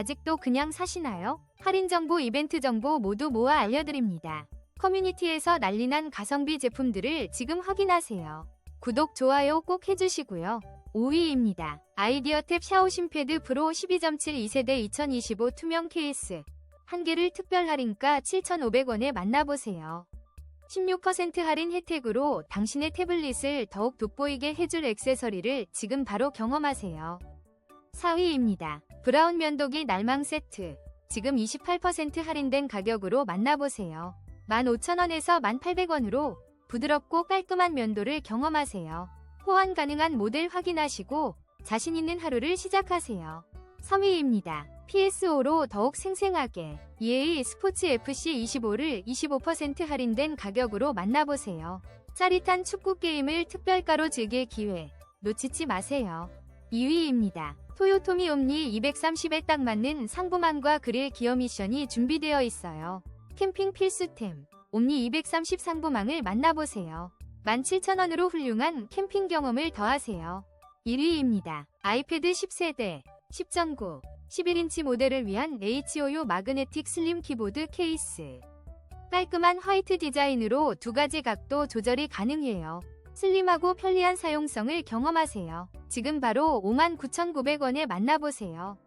아직도 그냥 사시나요? 할인 정보, 이벤트 정보 모두 모아 알려드립니다. 커뮤니티에서 난리난 가성비 제품들을 지금 확인하세요. 구독, 좋아요 꼭 해주시고요. 5위입니다. 아이디어 탭 샤오신 패드 프로 12.7 2세대 2025 투명 케이스. 한 개를 특별 할인가 7,500원에 만나보세요. 16% 할인 혜택으로 당신의 태블릿을 더욱 돋보이게 해줄 액세서리를 지금 바로 경험하세요. 4위입니다. 브라운 면도기 날망 세트. 지금 28% 할인된 가격으로 만나보세요. 15,000원에서 1,800원으로 부드럽고 깔끔한 면도를 경험하세요. 호환 가능한 모델 확인하시고 자신 있는 하루를 시작하세요. 3위입니다. PSO로 더욱 생생하게 EA 스포츠 FC25를 25% 할인된 가격으로 만나보세요. 짜릿한 축구 게임을 특별가로 즐길 기회 놓치지 마세요. 2위입니다. 토요토미 옴니 230에 딱 맞는 상부만과 그릴 기어 미션이 준비되어 있어요. 캠핑 필수템 옴니 230 상부망을 만나보세요. 17,000원으로 훌륭한 캠핑 경험을 더하세요. 1위입니다. 아이패드 10세대 10.9 11인치 모델을 위한 HOU 마그네틱 슬림 키보드 케이스. 깔끔한 화이트 디자인으로 두 가지 각도 조절이 가능해요. 슬림하고 편리한 사용성을 경험하세요. 지금 바로 59,900원에 만나보세요.